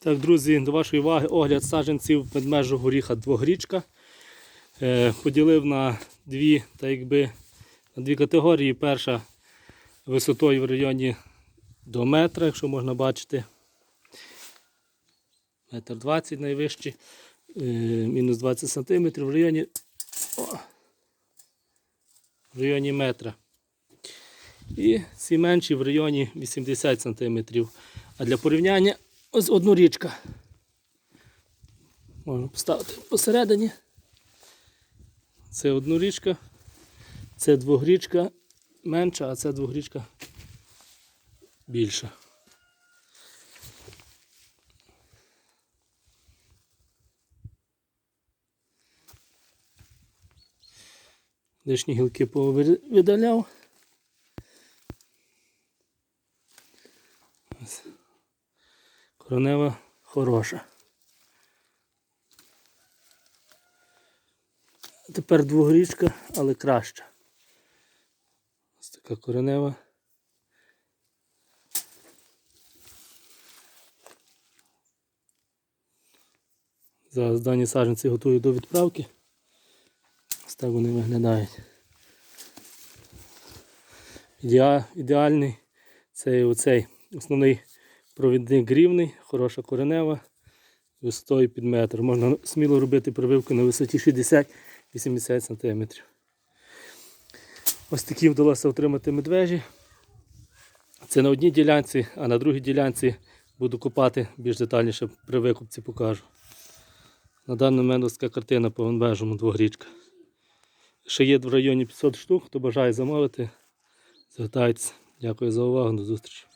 Так, друзі, до вашої уваги огляд саджанців медмежу горіха двогрічка. Е, поділив на дві, так якби, на дві категорії. Перша висотою в районі до метра, якщо можна бачити. Метр 20 найвищий, е, мінус 20 см в районі, о, в районі метра. І ці менші в районі 80 см. А для порівняння ось однорічка. Можна поставити посередині. Це однорічка, це двогрічка менша, а це двогрічка більша. Лишні гілки повидаляв. Ось. Коронева хороша. Тепер двогрічка, але краща. Ось така коренева. Зараз дані саджанці готую до відправки. Ось так вони виглядають. Ідеальний це оцей основний провідник рівний, хороша коренева, висотою під метр. Можна сміло робити прививку на висоті 60-80 см. Ось такі вдалося отримати медвежі. Це на одній ділянці, а на другій ділянці буду копати більш детальніше при викупці покажу. На даний момент ось така картина по медвежому двогрічка. Ще є в районі 500 штук, хто бажає замовити, звертайтеся. Дякую за увагу, до зустрічі.